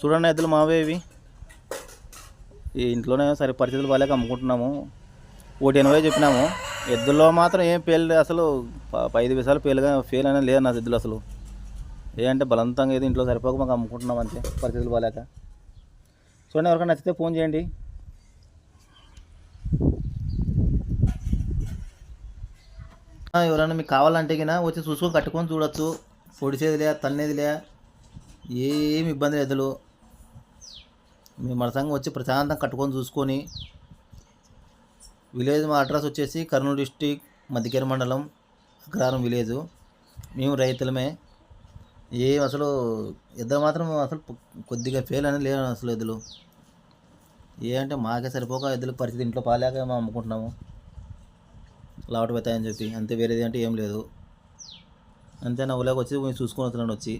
చూడండి ఎద్దులు మావే ఇవి. ఈ ఇంట్లోనే సరే పరిస్థితులు బాగాలేక అమ్ముకుంటున్నాము. ఒకటి ఎనభై చెప్పినాము. ఎద్దుల్లో మాత్రం ఏం పేలు అసలు ఐదు విషయాలు పేలుగా ఫెయిల్ అనేది లేదు నా ఎద్దులు అసలు. ఏ అంటే బలవంతంగా ఏది ఇంట్లో సరిపోక మాకు అమ్ముకుంటున్నాం అంతే పరిస్థితులు బాగాలేక. చూడండి ఎవరికైనా నచ్చితే ఫోన్ చేయండి. ఎవరైనా మీకు కావాలంటే కినా వచ్చి చూసుకొని కట్టుకొని చూడొచ్చు. పొడిచేదిలే తన్నేదిలే. ఏమి ఇబ్బంది లేదు మేము మన సంఘం వచ్చి ప్రశాంతంగా కట్టుకొని చూసుకొని విలేజ్ మా అడ్రస్ వచ్చేసి కర్నూలు డిస్టిక్ మధ్యకేర మండలం అగ్రహారం విలేజ్. మేము రైతులమే. ఏం అసలు ఇద్దరు మాత్రం అసలు కొద్దిగా ఫెయిల్ అనేది లేదు అసలు ఎద్దులు ఏ అంటే మాకే సరిపోక ఎద్దుల పరిస్థితి ఇంట్లో పాలేక మేము అమ్ముకుంటున్నాము. లావట పెడతాయని చెప్పి. అంతే వేరేది అంటే ఏం లేదు. అంతే నా ఊళ్ళోకి వచ్చి మేము చూసుకొని వస్తున్నాను వచ్చి.